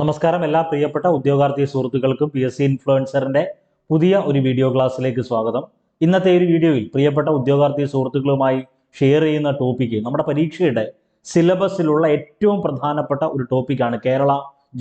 നമസ്കാരം എല്ലാ പ്രിയപ്പെട്ട ഉദ്യോഗാർത്ഥി സുഹൃത്തുക്കൾക്കും പി എസ് സി ഇൻഫ്ലുവൻസറിന്റെ പുതിയ ഒരു വീഡിയോ ക്ലാസ്സിലേക്ക് സ്വാഗതം. ഇന്നത്തെ ഒരു വീഡിയോയിൽ പ്രിയപ്പെട്ട ഉദ്യോഗാർത്ഥി സുഹൃത്തുക്കളുമായി ഷെയർ ചെയ്യുന്ന ടോപ്പിക്ക് നമ്മുടെ പരീക്ഷയുടെ സിലബസിലുള്ള ഏറ്റവും പ്രധാനപ്പെട്ട ഒരു ടോപ്പിക്കാണ് കേരള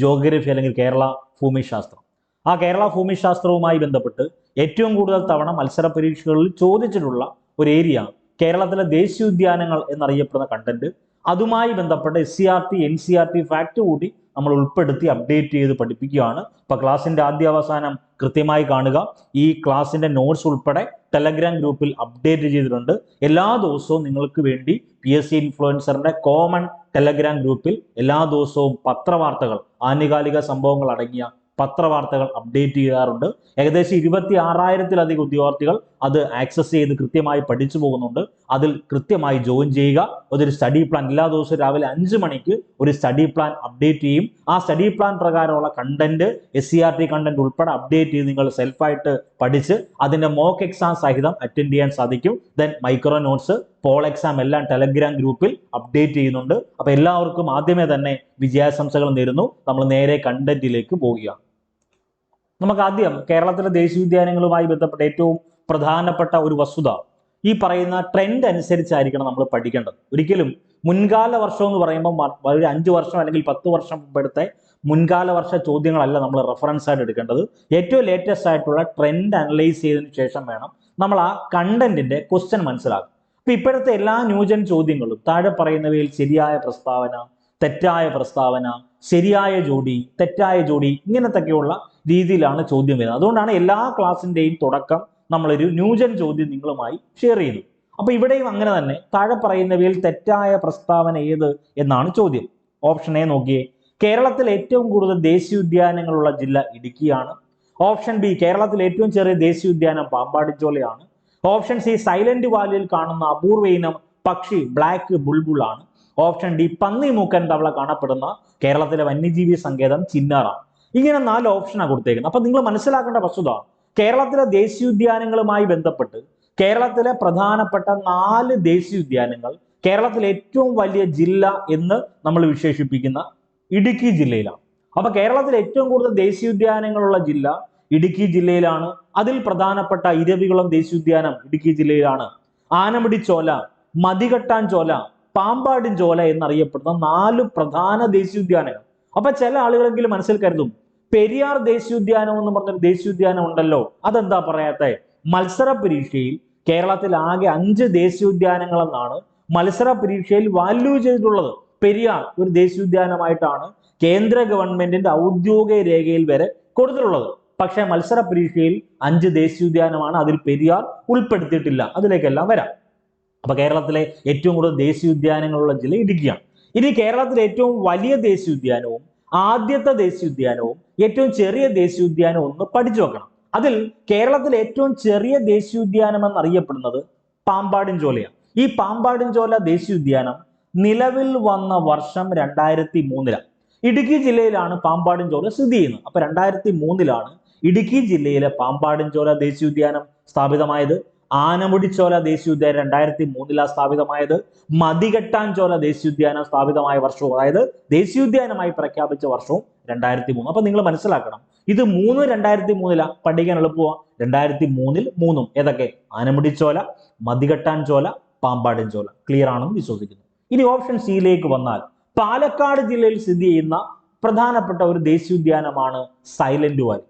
ജോഗ്രഫി അല്ലെങ്കിൽ കേരള ഭൂമിശാസ്ത്രം. ആ കേരള ഭൂമിശാസ്ത്രവുമായി ബന്ധപ്പെട്ട് ഏറ്റവും കൂടുതൽ തവണ മത്സര പരീക്ഷകളിൽ ചോദിച്ചിട്ടുള്ള ഒരു ഏരിയ കേരളത്തിലെ ദേശീയോദ്യാനങ്ങൾ എന്നറിയപ്പെടുന്ന കണ്ടന്റ് അതുമായി ബന്ധപ്പെട്ട S C R T N C R T fact കൂടി നമ്മൾ ഉൾപ്പെടുത്തി അപ്ഡേറ്റ് ചെയ്ത് പഠിപ്പിക്കുകയാണ്. ഇപ്പൊ ക്ലാസ്സിന്റെ ആദ്യ അവസാനം കൃത്യമായി കാണുക. ഈ ക്ലാസ്സിന്റെ നോട്ട്സ് ഉൾപ്പെടെ ടെലഗ്രാം ഗ്രൂപ്പിൽ അപ്ഡേറ്റ് ചെയ്തിട്ടുണ്ട്. എല്ലാ ദിവസവും നിങ്ങൾക്ക് വേണ്ടി പി എസ് സി ഇൻഫ്ലുവൻസറിന്റെ കോമൺ ടെലഗ്രാം ഗ്രൂപ്പിൽ എല്ലാ ദിവസവും പത്രവാർത്തകൾ ആനുകാലിക സംഭവങ്ങൾ അടങ്ങിയ പത്രവാർത്തകൾ അപ്ഡേറ്റ് ചെയ്യാറുണ്ട്. ഏകദേശം ഇരുപത്തി ആറായിരത്തിലധികം ഉദ്യോഗാർത്ഥികൾ അത് ആക്സസ് ചെയ്ത് കൃത്യമായി പഠിച്ചു പോകുന്നുണ്ട്. അതിൽ കൃത്യമായി ജോയിൻ ചെയ്യുക. അതൊരു സ്റ്റഡി പ്ലാൻ എല്ലാ ദിവസവും രാവിലെ അഞ്ച് മണിക്ക് ഒരു സ്റ്റഡി പ്ലാൻ അപ്ഡേറ്റ് ചെയ്യും. ആ സ്റ്റഡി പ്ലാൻ പ്രകാരമുള്ള content S C R T content ഉൾപ്പെടെ അപ്ഡേറ്റ് ചെയ്ത് നിങ്ങൾ സെൽഫായിട്ട് പഠിച്ച് അതിന്റെ മോക്ക് എക്സാം സഹിതം അറ്റൻഡ് ചെയ്യാൻ സാധിക്കും. Then micro notes poll exam എല്ലാം ടെലഗ്രാം ഗ്രൂപ്പിൽ അപ്ഡേറ്റ് ചെയ്യുന്നുണ്ട്. അപ്പോൾ എല്ലാവർക്കും ആദ്യമേ തന്നെ വിജയാശംസകൾ നേരുന്നു. നമ്മൾ നേരെ കണ്ടന്റിലേക്ക് പോവുകയാണ്. നമുക്ക് ആദ്യം കേരളത്തിലെ ദേശീയ ദേശീയോദ്യാനങ്ങളുമായി ബന്ധപ്പെട്ട ഏറ്റവും പ്രധാനപ്പെട്ട ഒരു വസ്തുത. ഈ പറയുന്ന ട്രെൻഡ് അനുസരിച്ചായിരിക്കണം നമ്മൾ പഠിക്കേണ്ടത്. ഒരിക്കലും മുൻകാല വർഷം എന്ന് പറയുമ്പോൾ ഒരു അഞ്ച് വർഷം അല്ലെങ്കിൽ പത്ത് വർഷം മുമ്പെടുത്തെ മുൻകാല വർഷ ചോദ്യങ്ങളല്ല നമ്മൾ റെഫറൻസ് ആയിട്ട് എടുക്കേണ്ടത്. ഏറ്റവും ലേറ്റസ്റ്റ് ആയിട്ടുള്ള ട്രെൻഡ് അനലൈസ് ചെയ്തതിനു ശേഷം വേണം നമ്മൾ ആ കണ്ടന്റിന്റെ ക്വസ്റ്റ്യൻ മനസ്സിലാക്കും അപ്പൊ ഇപ്പോഴത്തെ എല്ലാ ന്യൂജൻ ചോദ്യങ്ങളും താഴെ പറയുന്നവയിൽ ശരിയായ പ്രസ്താവന തെറ്റായ പ്രസ്താവന ശരിയായ ജോഡി തെറ്റായ ജോഡി ഇങ്ങനത്തൊക്കെയുള്ള രീതിയിലാണ് ചോദ്യം വരുന്നത്. അതുകൊണ്ടാണ് എല്ലാ ക്ലാസ്സിന്റെയും തുടക്കം നമ്മളൊരു ന്യൂജൻ ചോദ്യം നിങ്ങളുമായി ഷെയർ ചെയ്തു അപ്പൊ ഇവിടെയും അങ്ങനെ തന്നെ താഴെ പറയുന്നവയിൽ തെറ്റായ പ്രസ്താവന ഏത് എന്നാണ് ചോദ്യം. ഓപ്ഷൻ എ നോക്കിയേ. കേരളത്തിൽ ഏറ്റവും കൂടുതൽ ദേശീയോദ്യാനങ്ങളുള്ള ജില്ല ഇടുക്കിയാണ്. ഓപ്ഷൻ ബി കേരളത്തിൽ ഏറ്റവും ചെറിയ ദേശീയോദ്യാനം പാമ്പാടിച്ചോലയാണ് ഓപ്ഷൻ സി സൈലന്റ് വാലിയിൽ കാണുന്ന അപൂർവ ഇനം പക്ഷി ബ്ലാക്ക് ബുൾബുൾ ആണ്. ഓപ്ഷൻ ഡി പന്നി മൂക്കൻ തവള കാണപ്പെടുന്ന കേരളത്തിലെ വന്യജീവി സങ്കേതം ചിന്നാറാണ്. ഇങ്ങനെ നാല് ഓപ്ഷനാണ് കൊടുത്തേക്കുന്നത്. അപ്പൊ നിങ്ങൾ മനസ്സിലാക്കേണ്ട വസ്തുത കേരളത്തിലെ ദേശീയോദ്യാനങ്ങളുമായി ബന്ധപ്പെട്ട് കേരളത്തിലെ പ്രധാനപ്പെട്ട നാല് ദേശീയോദ്യാനങ്ങൾ കേരളത്തിലെ ഏറ്റവും വലിയ ജില്ല എന്ന് നമ്മൾ വിശേഷിപ്പിക്കുന്ന ഇടുക്കി ജില്ലയിലാണ്. അപ്പൊ കേരളത്തിലെ ഏറ്റവും കൂടുതൽ ദേശീയോദ്യാനങ്ങളുള്ള ജില്ല ഇടുക്കി ജില്ലയിലാണ്. അതിൽ പ്രധാനപ്പെട്ട ഇരവികുളം ദേശീയോദ്യാനം ഇടുക്കി ജില്ലയിലാണ്. ആനമുടി ചോല മതികെട്ടാൻ ചോല പാമ്പാടിൻ ചോല എന്നറിയപ്പെടുന്ന നാല് പ്രധാന ദേശീയോദ്യാനങ്ങൾ. അപ്പൊ ചില ആളുകളെങ്കിലും മനസ്സിൽ കരുതും പെരിയാർ ദേശീയോദ്യാനം എന്ന് പറഞ്ഞൊരു ദേശീയോദ്യാനം ഉണ്ടല്ലോ അതെന്താ പറയാത്തെ? മത്സര പരീക്ഷയിൽ കേരളത്തിൽ ആകെ അഞ്ച് ദേശീയോദ്യാനങ്ങൾ എന്നാണ് മത്സര പരീക്ഷയിൽ വാല്യൂ ചെയ്തിട്ടുള്ളത്. പെരിയാർ ഒരു ദേശീയോദ്യാനമായിട്ടാണ് കേന്ദ്ര ഗവൺമെന്റിന്റെ ഔദ്യോഗിക രേഖയിൽ വരെ കൊടുത്തിട്ടുള്ളത്. പക്ഷേ മത്സര പരീക്ഷയിൽ അഞ്ച് ദേശീയോദ്യാനമാണ് അതിൽ പെരിയാർ ഉൾപ്പെടുത്തിയിട്ടില്ല. അതിലേക്കെല്ലാം വരാം. അപ്പൊ കേരളത്തിലെ ഏറ്റവും കൂടുതൽ ദേശീയോദ്യാനങ്ങളുള്ള ജില്ല ഇടുക്കിയാണ്. ഇനി കേരളത്തിലെ ഏറ്റവും വലിയ ദേശീയോദ്യാനവും ആദ്യത്തെ ദേശീയോദ്യാനവും ഏറ്റവും ചെറിയ ദേശീയോദ്യാനവും ഒന്ന് പഠിച്ചു വെക്കണം. അതിൽ കേരളത്തിലെ ഏറ്റവും ചെറിയ ദേശീയോദ്യാനം എന്നറിയപ്പെടുന്നത് പാമ്പാടിൻചോലയാണ് ഈ പാമ്പാടിൻചോല ദേശീയോദ്യാനം നിലവിൽ വന്ന വർഷം രണ്ടായിരത്തി മൂന്നിലാണ് ഇടുക്കി ജില്ലയിലാണ് പാമ്പാടിൻചോല സ്ഥിതി ചെയ്യുന്നത്. അപ്പൊ രണ്ടായിരത്തി മൂന്നിലാണ് ഇടുക്കി ജില്ലയിലെ പാമ്പാടിൻചോല ദേശീയോദ്യാനം സ്ഥാപിതമായത്. ആനമുടിച്ചോല ദേശീയോദ്യാനം രണ്ടായിരത്തി മൂന്നിലാണ് സ്ഥാപിതമായത് മതികെട്ടാൻചോല ദേശീയോദ്യാനം സ്ഥാപിതമായ വർഷവും അതായത് ദേശീയോദ്യാനമായി പ്രഖ്യാപിച്ച വർഷവും രണ്ടായിരത്തി മൂന്ന് അപ്പൊ നിങ്ങൾ മനസ്സിലാക്കണം ഇത് മൂന്ന് രണ്ടായിരത്തി മൂന്നിലാണ് പഠിക്കാൻ എളുപ്പമാ. രണ്ടായിരത്തി മൂന്നിൽ മൂന്നും ഏതൊക്കെ? ആനമുടിച്ചോല മതികെട്ടാൻചോല പാമ്പാടിൻചോല ക്ലിയർ ആണെന്ന് വിശ്വസിക്കുന്നു. ഇനി ഓപ്ഷൻ സിയിലേക്ക് വന്നാൽ പാലക്കാട് ജില്ലയിൽ സ്ഥിതി ചെയ്യുന്ന പ്രധാനപ്പെട്ട ഒരു ദേശീയോദ്യാനമാണ് സൈലന്റ് വാലി.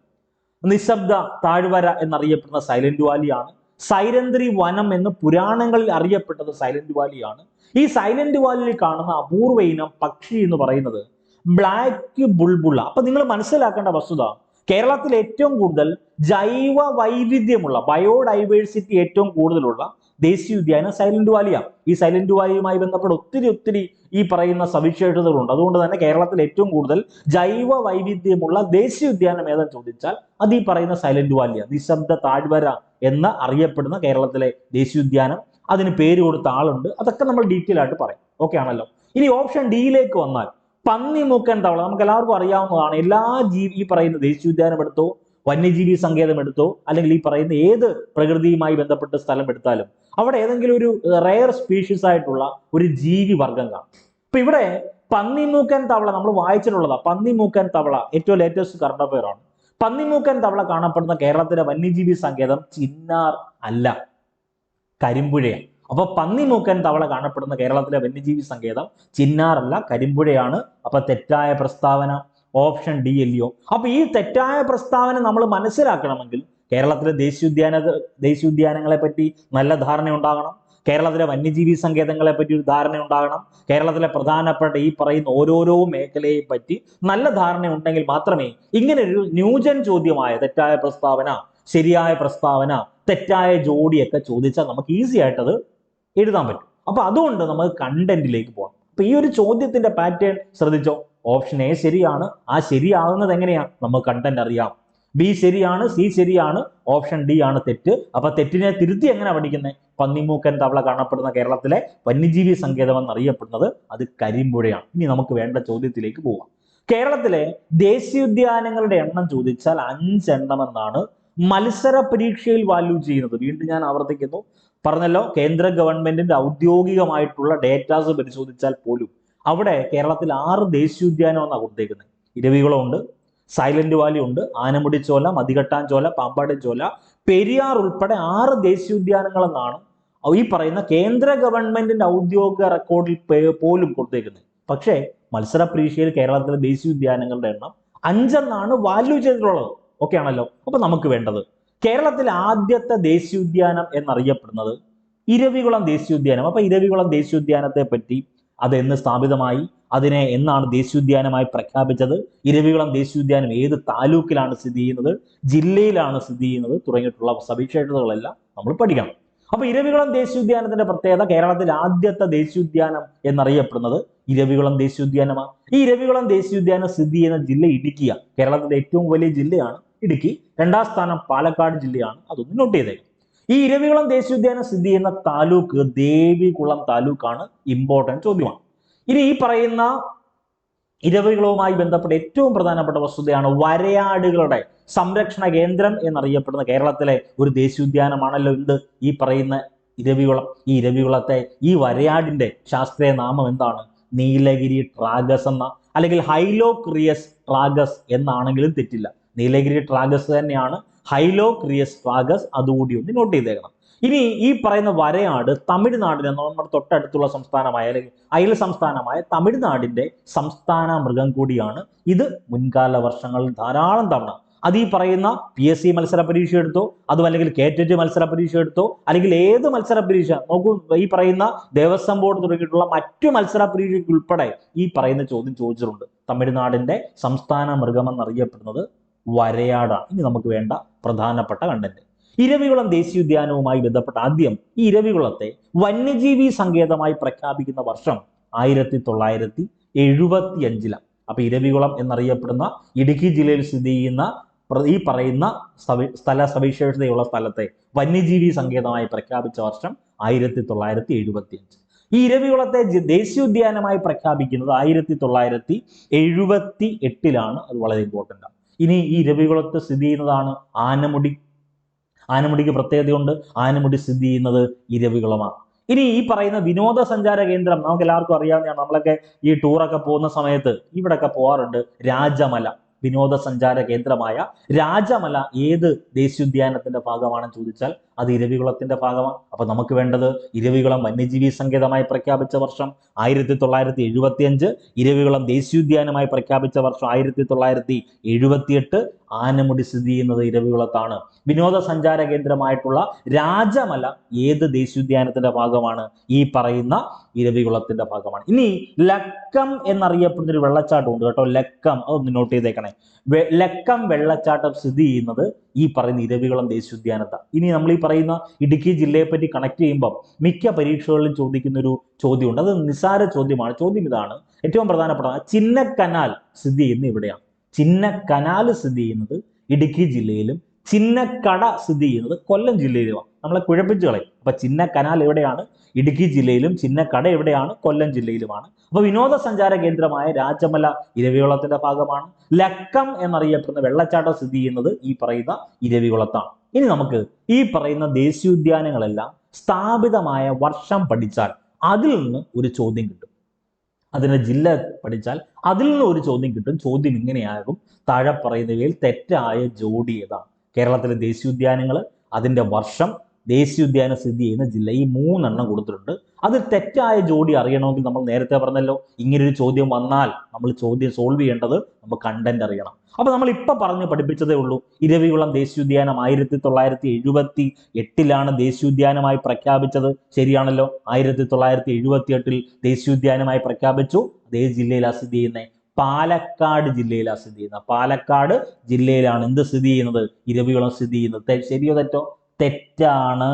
നിശബ്ദ താഴ്വര എന്നറിയപ്പെടുന്ന സൈലന്റ് വാലിയാണ് സൈരന്ത്രി വനം എന്ന് പുരാണങ്ങളിൽ അറിയപ്പെട്ടത് സൈലന്റ് വാലിയാണ്. ഈ സൈലന്റ് വാലിയിൽ കാണുന്ന അപൂർവ ഇനം പക്ഷി എന്ന് പറയുന്നത് ബ്ലാക്ക് ബുൾബുള്ള. അപ്പൊ നിങ്ങൾ മനസ്സിലാക്കേണ്ട വസ്തുത കേരളത്തിൽ ഏറ്റവും കൂടുതൽ ജൈവ വൈവിധ്യമുള്ള ബയോഡൈവേഴ്സിറ്റി ഏറ്റവും കൂടുതലുള്ള ദേശീയോദ്യാനം സൈലന്റ് വാലിയാണ് ഈ സൈലന്റ് വാലിയുമായി ബന്ധപ്പെട്ട് ഒത്തിരി ഒത്തിരി ഈ പറയുന്ന സവിശേഷതകളുണ്ട്. അതുകൊണ്ട് തന്നെ കേരളത്തിൽ ഏറ്റവും കൂടുതൽ ജൈവ വൈവിധ്യമുള്ള ദേശീയ ഉദ്യാനം ഏതെന്ന് ചോദിച്ചാൽ അത് ഈ പറയുന്ന സൈലന്റ് വാലിയാണ് നിശബ്ദ താഴ്വര എന്ന് അറിയപ്പെടുന്ന കേരളത്തിലെ ദേശീയ ഉദ്യാനം. അതിന് പേര് കൊടുത്ത ആളുണ്ട്. അതൊക്കെ നമ്മൾ ഡീറ്റെയിൽ ആയിട്ട് പറയും. ഓക്കെ ആണല്ലോ. ഇനി ഓപ്ഷൻ ഡിയിലേക്ക് വന്നാൽ പന്നിമൂക്കൻ തവള. നമുക്ക് എല്ലാവർക്കും അറിയാവുന്നതാണ്. എല്ലാ ജീവി ഈ പറയുന്ന ദേശീയ ഉദ്യാനം എടുത്തോ വന്യജീവി സങ്കേതം എടുത്തോ അല്ലെങ്കിൽ ഈ പറയുന്ന ഏത് പ്രകൃതിയുമായി ബന്ധപ്പെട്ട സ്ഥലം എടുത്താലും അവിടെ ഏതെങ്കിലും ഒരു റെയർ സ്പീഷീസ് ആയിട്ടുള്ള ഒരു ജീവി വർഗം കാണും. ഇപ്പൊ ഇവിടെ പന്നിമൂക്കൻ തവള നമ്മൾ വായിച്ചിട്ടുള്ളതാ. പന്നിമൂക്കൻ തവള ഏറ്റവും ലേറ്റസ്റ്റ് കറണ്ട് അഫയർ ആണ്. പന്നിമൂക്കൻ തവള കാണപ്പെടുന്ന കേരളത്തിലെ വന്യജീവി സങ്കേതം ചിന്നാർ അല്ല കരിമ്പുഴയാണ്. അപ്പൊ പന്നിമൂക്കൻ തവള കാണപ്പെടുന്ന കേരളത്തിലെ വന്യജീവി സങ്കേതം ചിന്നാറല്ല കരിമ്പുഴയാണ്. അപ്പൊ തെറ്റായ പ്രസ്താവന ഓപ്ഷൻ ഡി എല്ലിയോ അപ്പൊ ഈ തെറ്റായ പ്രസ്താവന നമ്മൾ മനസ്സിലാക്കണമെങ്കിൽ കേരളത്തിലെ ദേശീയോദ്യാന ദേശീയോദ്യാനങ്ങളെ പറ്റി നല്ല ധാരണ ഉണ്ടാകണം. കേരളത്തിലെ വന്യജീവി സങ്കേതങ്ങളെ പറ്റി ഒരു ധാരണ ഉണ്ടാകണം. കേരളത്തിലെ പ്രധാനപ്പെട്ട ഈ പറയുന്ന ഓരോരോ മേഖലയെ പറ്റി നല്ല ധാരണ ഉണ്ടെങ്കിൽ മാത്രമേ ഇങ്ങനെ ഒരു ന്യൂജൻ ചോദ്യമായ തെറ്റായ പ്രസ്താവന ശരിയായ പ്രസ്താവന തെറ്റായ ജോഡിയൊക്കെ ചോദിച്ചാൽ നമുക്ക് ഈസി ആയിട്ടത് എഴുതാൻ പറ്റും. അപ്പൊ അതുകൊണ്ട് നമുക്ക് കണ്ടന്റിലേക്ക് പോകണം അപ്പൊ ഈ ഒരു ചോദ്യത്തിന്റെ പാറ്റേൺ ശ്രദ്ധിച്ചോ? ഓപ്ഷൻ എ ശരിയാണ്. ആ ശരിയാകുന്നത് എങ്ങനെയാണ്? നമുക്ക് കണ്ടന്റ് അറിയാം. ബി ശരിയാണ് സി ശരിയാണ് ഓപ്ഷൻ ഡി ആണ് തെറ്റ്. അപ്പൊ തെറ്റിനെ തിരുത്തി എങ്ങനെ പഠിക്കുന്നത് പന്നിമൂക്കൻ തവള കാണപ്പെടുന്ന കേരളത്തിലെ വന്യജീവി സങ്കേതം എന്നറിയപ്പെടുന്നത് അത് കരിമ്പുഴയാണ്. ഇനി നമുക്ക് വേണ്ട ചോദ്യത്തിലേക്ക് പോവാം. കേരളത്തിലെ ദേശീയോദ്യാനങ്ങളുടെ എണ്ണം ചോദിച്ചാൽ അഞ്ചെണ്ണം എന്നാണ് മത്സര പരീക്ഷയിൽ വാല്യൂ ചെയ്യുന്നത്. വീണ്ടും ഞാൻ ആവർത്തിക്കുന്നു. പറഞ്ഞല്ലോ കേന്ദ്ര ഗവൺമെന്റിന്റെ ഔദ്യോഗികമായിട്ടുള്ള ഡേറ്റാസ് പരിശോധിച്ചാൽ പോലും അവിടെ കേരളത്തിൽ ആറ് ദേശീയോദ്യാനം എന്നാണ് കൊടുത്തേക്കുന്നത് ഇരവികുളമുണ്ട് സൈലന്റ് വാലി ഉണ്ട് ആനമുടി ചോല മതികെട്ടാൻ ചോല പാമ്പാടി ചോല. പെരിയാർ ഉൾപ്പെടെ ആറ് ദേശീയോദ്യാനങ്ങൾ എന്നാണ് ഈ പറയുന്ന കേന്ദ്ര ഗവൺമെന്റിന്റെ ഔദ്യോഗിക റെക്കോർഡിൽ പോലും കൊടുത്തേക്കുന്നത്. പക്ഷേ മത്സര പരീക്ഷയിൽ കേരളത്തിലെ ദേശീയോദ്യാനങ്ങളുടെ എണ്ണം അഞ്ചെന്നാണ് വാല്യൂ ചെയ്തിട്ടുള്ളത്. ഓക്കെ ആണല്ലോ? അപ്പൊ നമുക്ക് വേണ്ടത്. കേരളത്തിലെ ആദ്യത്തെ ദേശീയോദ്യാനം എന്നറിയപ്പെടുന്നത് ഇരവികുളം ദേശീയോദ്യാനം. അപ്പൊ ഇരവികുളം ദേശീയോദ്യാനത്തെ പറ്റി അത് എന്ന് സ്ഥാപിതമായി അതിനെ എന്നാണ് ദേശീയോദ്യാനമായി പ്രഖ്യാപിച്ചത്? ഇരവികുളം ദേശീയോദ്യാനം ഏത് താലൂക്കിലാണ് സ്ഥിതി ചെയ്യുന്നത്? ജില്ലയിലാണ് സ്ഥിതി ചെയ്യുന്നത്? തുടങ്ങിയിട്ടുള്ള സവിശേഷതകളെല്ലാം നമ്മൾ പഠിക്കണം. അപ്പൊ ഇരവികുളം ദേശീയോദ്യാനത്തിന്റെ പ്രത്യേകത കേരളത്തിലെ ആദ്യത്തെ ദേശീയോദ്യാനം എന്നറിയപ്പെടുന്നത് ഇരവികുളം ദേശീയോദ്യാനമാണ് ഈ ഇരവികുളം ദേശീയോദ്യാനം സ്ഥിതി ചെയ്യുന്ന ജില്ല ഇടുക്കിയാണ് കേരളത്തിലെ ഏറ്റവും വലിയ ജില്ലയാണ് ഇടുക്കി. രണ്ടാം സ്ഥാനം പാലക്കാട് ജില്ലയാണ്. അതൊന്ന് നോട്ട് ചെയ്തേക്കും ഈ ഇരവികുളം ദേശീയോദ്യാനം സ്ഥിതി ചെയ്യുന്ന താലൂക്ക് ദേവികുളം താലൂക്കാണ് ഇമ്പോർട്ടന്റ് ചോദ്യമാണ്. ഇനി ഈ പറയുന്ന ഇരവികുളവുമായി ബന്ധപ്പെട്ട ഏറ്റവും പ്രധാനപ്പെട്ട വസ്തുതയാണ് വരയാടുകളുടെ സംരക്ഷണ കേന്ദ്രം എന്നറിയപ്പെടുന്ന കേരളത്തിലെ ഒരു ദേശീയോദ്യാനമാണല്ലോ എന്ത് ഈ പറയുന്ന ഇരവികുളം ഈ ഇരവികുളത്തെ ഈ വരയാടിന്റെ ശാസ്ത്രീയ നാമം എന്താണ്? നീലഗിരി ട്രാഗസ് എന്ന അല്ലെങ്കിൽ ഹൈലോക്രിയസ് ട്രാഗസ് എന്നാണെങ്കിലും തെറ്റില്ല. നീലഗിരി ട്രാഗസ് തന്നെയാണ് ഹൈലോക്രിയസ് ഫാഗസ് അതുകൂടി ഒന്ന് നോട്ട് ചെയ്തേക്കണം. ഇനി ഈ പറയുന്ന വരയാട് തമിഴ്നാടിനെ നമ്മുടെ തൊട്ടടുത്തുള്ള സംസ്ഥാനമായ അല്ലെങ്കിൽ അയൽ സംസ്ഥാനമായ തമിഴ്നാടിന്റെ സംസ്ഥാന മൃഗം കൂടിയാണ്. ഇത് മുൻകാല വർഷങ്ങളിൽ ധാരാളം തവണ. അത് ഈ പറയുന്ന പി എസ് സി മത്സര പരീക്ഷ എടുത്തോ അതും അല്ലെങ്കിൽ കേറ്ററ്റ് മത്സര പരീക്ഷ എടുത്തോ അല്ലെങ്കിൽ ഏത് മത്സര പരീക്ഷ നോക്കൂ ഈ പറയുന്ന ദേവസ്വം ബോർഡ് തുടങ്ങിയിട്ടുള്ള മറ്റു മത്സര പരീക്ഷയ്ക്ക് ഉൾപ്പെടെ ഈ പറയുന്ന ചോദ്യം ചോദിച്ചിട്ടുണ്ട്. തമിഴ്നാടിന്റെ സംസ്ഥാന മൃഗമെന്നറിയപ്പെടുന്നത് വരയാടാണ് ഇനി നമുക്ക് വേണ്ട പ്രധാനപ്പെട്ട കണ്ടന്റ് ഇരവികുളം ദേശീയോദ്യാനവുമായി ബന്ധപ്പെട്ട ആദ്യം ഈ ഇരവികുളത്തെ വന്യജീവി സങ്കേതമായി പ്രഖ്യാപിക്കുന്ന വർഷം ആയിരത്തി തൊള്ളായിരത്തി എഴുപത്തി അഞ്ചിലാണ് അപ്പൊ ഇരവികുളം എന്നറിയപ്പെടുന്ന ഇടുക്കി ജില്ലയിൽ സ്ഥിതി ചെയ്യുന്ന ഈ പറയുന്ന സ്ഥല സവിശേഷതയുള്ള സ്ഥലത്തെ വന്യജീവി സങ്കേതമായി പ്രഖ്യാപിച്ച വർഷം ആയിരത്തി തൊള്ളായിരത്തി എഴുപത്തി അഞ്ച് ഈ ഇരവികുളത്തെ ദേശീയോദ്യാനമായി പ്രഖ്യാപിക്കുന്നത് ആയിരത്തി തൊള്ളായിരത്തി എഴുപത്തി എട്ടിലാണ് അത് വളരെ ഇമ്പോർട്ടന്റ് ആണ് ഇനി ഈ രവികുളത്ത് സ്ഥിതി ചെയ്യുന്നതാണ് ആനമുടി. ആനമുടിക്ക് പ്രത്യേകതയുണ്ട്. ആനമുടി സ്ഥിതി ചെയ്യുന്നത് ഈ രവികുളമാണ്. ഇനി ഈ പറയുന്ന വിനോദസഞ്ചാര കേന്ദ്രം നമുക്ക് എല്ലാവർക്കും അറിയാവുന്നതാണ്. നമ്മളൊക്കെ ഈ ടൂറൊക്കെ പോകുന്ന സമയത്ത് ഇവിടെയൊക്കെ പോകാറുണ്ട് രാജമല. വിനോദസഞ്ചാര കേന്ദ്രമായ രാജമല ഏത് ദേശീയോദ്യാനത്തിന്റെ ഭാഗമാണെന്ന് ചോദിച്ചാൽ അത് ഇരവികുളത്തിന്റെ ഭാഗമാണ് അപ്പൊ നമുക്ക് വേണ്ടത് ഇരവികുളം വന്യജീവി സങ്കേതമായി പ്രഖ്യാപിച്ച വർഷം ആയിരത്തി തൊള്ളായിരത്തി എഴുപത്തി അഞ്ച് ഇരവികുളം ദേശീയോദ്യാനമായി പ്രഖ്യാപിച്ച വർഷം ആയിരത്തി തൊള്ളായിരത്തി എഴുപത്തിയെട്ട് ആനമുടി സ്ഥിതി ചെയ്യുന്നത് ഇരവികുളത്താണ്. വിനോദസഞ്ചാര കേന്ദ്രമായിട്ടുള്ള രാജമല ഏത് ദേശീയോദ്യാനത്തിന്റെ ഭാഗമാണ്? ഈ പറയുന്ന ഇരവികുളത്തിന്റെ ഭാഗമാണ്. ഇനി ലക്കം എന്നറിയപ്പെടുന്ന ഒരു വെള്ളച്ചാട്ടം ഉണ്ട് കേട്ടോ. ലക്കം. അതൊന്ന് നോട്ട് ചെയ്തേക്കണേ. ലക്കം വെള്ളച്ചാട്ടം സ്ഥിതി ചെയ്യുന്നത് ഈ പറയുന്ന ഇരവികുളം ദേശീയോദ്യാനത്താണ് ഇനി നമ്മൾ ഈ പറയുന്ന ഇടുക്കി ജില്ലയെ പറ്റി കണക്ട് ചെയ്യുമ്പോൾ മിക്ക പരീക്ഷകളിലും ചോദിക്കുന്ന ഒരു ചോദ്യമുണ്ട്. അത് നിസ്സാര ചോദ്യമാണ്. ചോദ്യം ഇതാണ്. ഏറ്റവും പ്രധാനപ്പെട്ട ചിന്നക്കനാൽ സ്ഥിതി ചെയ്യുന്നത് ഇവിടെയാണ്. ചിന്നക്കനാൽ സ്ഥിതി ചെയ്യുന്നത് ഇടുക്കി ജില്ലയിലും ചിന്നക്കട സ്ഥിതി ചെയ്യുന്നത് കൊല്ലം ജില്ലയിലുമാണ്. നമ്മളെ കുഴപ്പിച്ചു കളയും. അപ്പൊ ചിന്നക്കനാൽ എവിടെയാണ്? ഇടുക്കി ജില്ലയിലും ചിന്നക്കട എവിടെയാണ്? കൊല്ലം ജില്ലയിലുമാണ്. അപ്പൊ വിനോദസഞ്ചാര കേന്ദ്രമായ രാജമല ഇരവികുളത്തിന്റെ ഭാഗമാണ്. ലക്കം എന്നറിയപ്പെടുന്ന വെള്ളച്ചാട്ടം സ്ഥിതി ചെയ്യുന്നത് ഈ പറയുന്ന ഇരവികുളത്താണ്. ഇനി നമുക്ക് ഈ പറയുന്ന ദേശീയോദ്യാനങ്ങളെല്ലാം സ്ഥാപിതമായ വർഷം പഠിച്ചാൽ അതിൽ നിന്ന് ഒരു ചോദ്യം കിട്ടും. അതിന്റെ ജില്ല പഠിച്ചാൽ അതിൽ നിന്ന് ഒരു ചോദ്യം കിട്ടും. ചോദ്യം ഇങ്ങനെയാകും. താഴെ പറയുന്നവയിൽ തെറ്റായ ജോഡി ഏതാണ്? കേരളത്തിലെ ദേശീയോദ്യാനങ്ങൾ അതിന്റെ വർഷം ദേശീയോദ്യാനം സ്ഥിതി ചെയ്യുന്ന ജില്ല ഈ മൂന്നെണ്ണം കൊടുത്തിട്ടുണ്ട്. അത് തെറ്റായ ജോഡി അറിയണമെങ്കിൽ നമ്മൾ നേരത്തെ പറഞ്ഞല്ലോ ഇങ്ങനൊരു ചോദ്യം വന്നാൽ നമ്മൾ ചോദ്യം സോൾവ് ചെയ്യേണ്ടത് നമ്മൾ കണ്ടന്റ് അറിയണം. അപ്പൊ നമ്മൾ ഇപ്പൊ പറഞ്ഞ് പഠിപ്പിച്ചതേ ഉള്ളൂ ഇരവികുളം ദേശീയോദ്യാനം ആയിരത്തി തൊള്ളായിരത്തി എഴുപത്തി എട്ടിലാണ് ദേശീയോദ്യാനമായി പ്രഖ്യാപിച്ചത്. ശരിയാണല്ലോ ആയിരത്തി തൊള്ളായിരത്തി എഴുപത്തി എട്ടിൽ ദേശീയോദ്യാനമായി പ്രഖ്യാപിച്ചു അതേ ജില്ലയിലാണ് സ്ഥിതി ചെയ്യുന്നത് പാലക്കാട് ജില്ലയിലാണ് സ്ഥിതി ചെയ്യുന്നത്. പാലക്കാട് ജില്ലയിലാണ് എന്ത് സ്ഥിതി ചെയ്യുന്നത്? ഇരവികുളം സ്ഥിതി ചെയ്യുന്നത്. ശരിയോ തെറ്റോ? തെറ്റാണ്.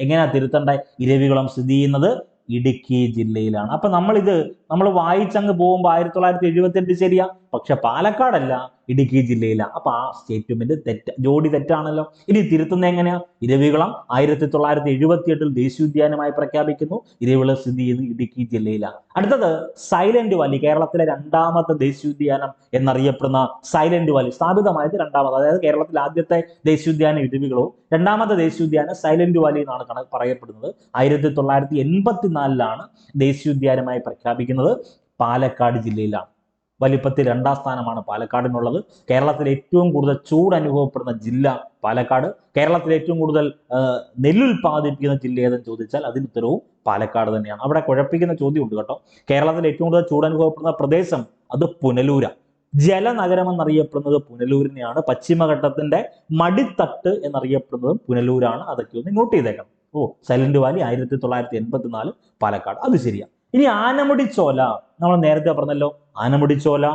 എങ്ങനെയാ തിരുത്തണ്ടേ? ഇരവികുളം സ്ഥിതി ചെയ്യുന്നത് ഇടുക്കി ജില്ലയിലാണ്. അപ്പൊ നമ്മളിത് നമ്മൾ വായിച്ചങ്ങ് പോകുമ്പോൾ ആയിരത്തി തൊള്ളായിരത്തി എഴുപത്തി എട്ട് ശരിയാ. പക്ഷെ പാലക്കാടല്ല ഇടുക്കി ജില്ലയിലാണ് അപ്പൊ ആ സ്റ്റേറ്റ്മെന്റ് തെറ്റ ജോഡി തെറ്റാണല്ലോ. ഇനി തിരുത്തുന്നത് എങ്ങനെയാ? ഇരവികുളം ആയിരത്തി തൊള്ളായിരത്തി എഴുപത്തി എട്ടിൽ ദേശീയോദ്യാനമായി പ്രഖ്യാപിക്കുന്നു. ഇരവികുളം സ്ഥിതി ചെയ്യുന്നത് ഇടുക്കി ജില്ലയിലാണ് അടുത്തത് സൈലന്റ് വാലി കേരളത്തിലെ രണ്ടാമത്തെ ദേശീയോദ്യാനം എന്നറിയപ്പെടുന്ന സൈലന്റ് വാലി സ്ഥാപിതമായത് രണ്ടാമത് അതായത് കേരളത്തിലെ ആദ്യത്തെ ദേശീയോദ്യാനം ഇരവികുളവും രണ്ടാമത്തെ ദേശീയോദ്യാനം സൈലന്റ് വാലി എന്നാണ് കണക്ക് പറയപ്പെടുന്നത്. ആയിരത്തി തൊള്ളായിരത്തി എൺപത്തിനാലിലാണ് ദേശീയോദ്യാനമായി പ്രഖ്യാപിക്കുന്നത്. പാലക്കാട് ജില്ലയിലാണ്. വലിപ്പത്തിൽ രണ്ടാം സ്ഥാനമാണ് പാലക്കാടിനുള്ളത്. കേരളത്തിൽ ഏറ്റവും കൂടുതൽ ചൂട് അനുഭവപ്പെടുന്ന ജില്ല പാലക്കാട്. കേരളത്തിൽ ഏറ്റവും കൂടുതൽ നെല്ലുൽപാദിപ്പിക്കുന്ന ജില്ല ഏതെന്ന് ചോദിച്ചാൽ അതിന് ഉത്തരവും പാലക്കാട് തന്നെയാണ്. അവിടെ കുഴപ്പിക്കുന്ന ചോദ്യമുണ്ട് കേട്ടോ. കേരളത്തിൽ ഏറ്റവും കൂടുതൽ ചൂട് അനുഭവപ്പെടുന്ന പ്രദേശം അത് പുനലൂര. ജലനഗരം എന്നറിയപ്പെടുന്നത് പുനലൂരിനെയാണ്. പശ്ചിമഘട്ടത്തിന്റെ മടിത്തട്ട് എന്നറിയപ്പെടുന്നതും പുനലൂരാണ്. അതൊക്കെ ഒന്ന് നോട്ട് ചെയ്തേക്കാം ഓ സൈലന്റ് വാലി ആയിരത്തി തൊള്ളായിരത്തി എൺപത്തിനാല് പാലക്കാട്. അത് ശരിയാ. ഇനി ആനമുടി ചോല. നമ്മൾ നേരത്തെ പറഞ്ഞല്ലോ ആനമുടി ചോല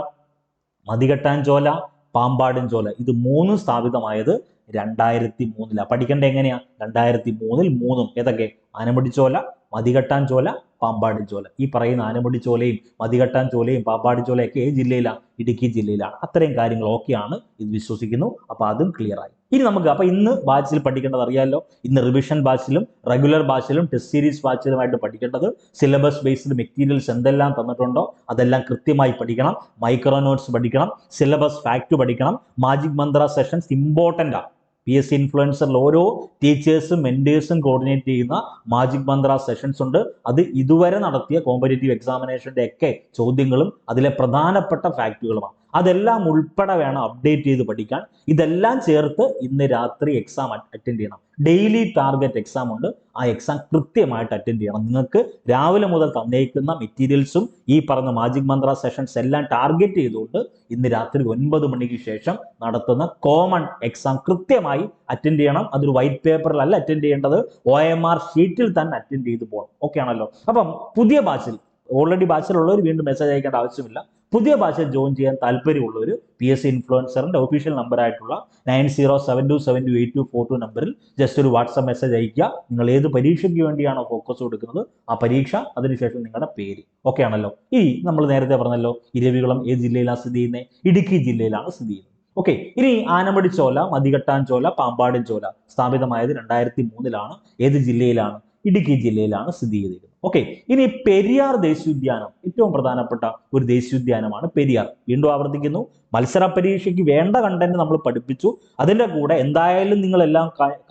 മതികെട്ടാൻ ചോല പാമ്പാടും ചോല. ഇത് മൂന്നും സ്ഥാപിതമായത് രണ്ടായിരത്തി മൂന്നിലാണ് പഠിക്കേണ്ട എങ്ങനെയാ? രണ്ടായിരത്തി മൂന്നിൽ മൂന്നും. ഏതൊക്കെ? ആനമുടി ചോല മതികെട്ടാൻ ചോല പാമ്പാടി ചോല. ഈ പറയുന്ന ആനമുടി ചോലയും മതികെട്ടാൻ ചോലയും പാമ്പാടി ചോലയൊക്കെ ഏത് ജില്ലയിലാണ് ഇടുക്കി ജില്ലയിലാണ്. അത്രയും കാര്യങ്ങൾ ഓക്കെയാണ് ഇത് വിശ്വസിക്കുന്നു. അപ്പൊ അതും ക്ലിയർ ആയി. ഇനി നമുക്ക് അപ്പൊ ഇന്ന് ബാച്ചിൽ പഠിക്കേണ്ടത് അറിയാമല്ലോ ഇന്ന് റിവിഷൻ ബാച്ചിലും റെഗുലർ ബാച്ചിലും ടെസ്റ്റ് സീരീസ് ബാച്ചിലുമായിട്ട് പഠിക്കേണ്ടത് സിലബസ് ബേസ്ഡ് മെറ്റീരിയൽസ് എന്തെല്ലാം തന്നിട്ടുണ്ടോ അതെല്ലാം കൃത്യമായി പഠിക്കണം. മൈക്രോ നോട്ട്സ് പഠിക്കണം. സിലബസ് ഫാക്ട് പഠിക്കണം. മാജിക് മന്ത്ര സെഷൻസ് ഇമ്പോർട്ടന്റ് ആണ് പി എസ് സി ഇൻഫ്ലുവൻസറിൽ ഓരോ ടീച്ചേഴ്സും മെന്റേഴ്സും കോർഡിനേറ്റ് ചെയ്യുന്ന മാജിക് മന്ത്ര സെഷൻസ് ഉണ്ട്. അത് ഇതുവരെ നടത്തിയ കോമ്പറ്റേറ്റീവ് എക്സാമിനേഷന്റെ ഒക്കെ ചോദ്യങ്ങളും അതിലെ പ്രധാനപ്പെട്ട ഫാക്റ്റുകളുമാണ് അതെല്ലാം ഉൾപ്പെടെ വേണം അപ്ഡേറ്റ് ചെയ്ത് പഠിക്കാൻ. ഇതെല്ലാം ചേർത്ത് ഇന്ന് രാത്രി എക്സാം അറ്റൻഡ് ചെയ്യണം. ഡെയിലി ടാർഗറ്റ് എക്സാം ഉണ്ട്. ആ എക്സാം കൃത്യമായിട്ട് അറ്റൻഡ് ചെയ്യണം. നിങ്ങൾക്ക് രാവിലെ മുതൽ തന്നേക്കുന്ന മെറ്റീരിയൽസും ഈ പറഞ്ഞ മാജിക് മന്ത്ര സെഷൻസ് എല്ലാം ടാർഗറ്റ് ചെയ്തുകൊണ്ട് ഇന്ന് രാത്രി ഒൻപത് മണിക്ക് ശേഷം നടത്തുന്ന കോമൺ എക്സാം കൃത്യമായി അറ്റൻഡ് ചെയ്യണം. അതൊരു വൈറ്റ് പേപ്പറിലല്ല അറ്റൻഡ് ചെയ്യേണ്ടത്. ഒ എം ആർ ഷീറ്റിൽ തന്നെ അറ്റൻഡ് ചെയ്ത് പോകണം. ഓക്കെ ആണല്ലോ? അപ്പം പുതിയ ബാച്ചിൽ ഓൾറെഡി ബാച്ചിലുള്ളവർ വീണ്ടും മെസ്സേജ് അയക്കേണ്ട ആവശ്യമില്ല. പുതിയ ഭാഷ ജോയിൻ ചെയ്യാൻ താല്പര്യമുള്ള ഒരു പി എസ് സി ഇൻഫ്ലുവൻസറിന്റെ ഒഫീഷ്യൽ നമ്പർ ആയിട്ടുള്ള nine zero seven two seven two eight two four two നമ്പറിൽ ജസ്റ്റ് ഒരു വാട്സപ്പ് മെസ്സേജ് അയക്കുക നിങ്ങൾ ഏത് പരീക്ഷയ്ക്ക് വേണ്ടിയാണോ ഫോക്കസ് കൊടുക്കുന്നത് ആ പരീക്ഷ അതിനുശേഷം നിങ്ങളുടെ പേര്. ഓക്കെ ആണല്ലോ? ഈ നമ്മൾ നേരത്തെ പറഞ്ഞല്ലോ ഇരവികുളം ഏത് ജില്ലയിലാണ് സ്ഥിതി ചെയ്യുന്നത് ഇടുക്കി ജില്ലയിലാണ് സ്ഥിതി ചെയ്യുന്നത്. ഓക്കെ ഇനി ആനമടി ചോല മതികെട്ടാൻ ചോല പാമ്പാടും ചോല സ്ഥാപിതമായത് രണ്ടായിരത്തി മൂന്നിലാണ്. ഏത് ജില്ലയിലാണ്? ഇടുക്കി ജില്ലയിലാണ് സ്ഥിതി ചെയ്തിരിക്കുന്നത്. ഓക്കെ ഇനി പെരിയാർ ദേശീയോദ്യാനം. ഏറ്റവും പ്രധാനപ്പെട്ട ഒരു ദേശീയോദ്യാനമാണ് പെരിയാർ. വീണ്ടും ആവർത്തിക്കുന്നു. മത്സര പരീക്ഷയ്ക്ക് വേണ്ട കണ്ടന്റ് നമ്മൾ പഠിപ്പിച്ചു. അതിന്റെ കൂടെ എന്തായാലും നിങ്ങൾ എല്ലാ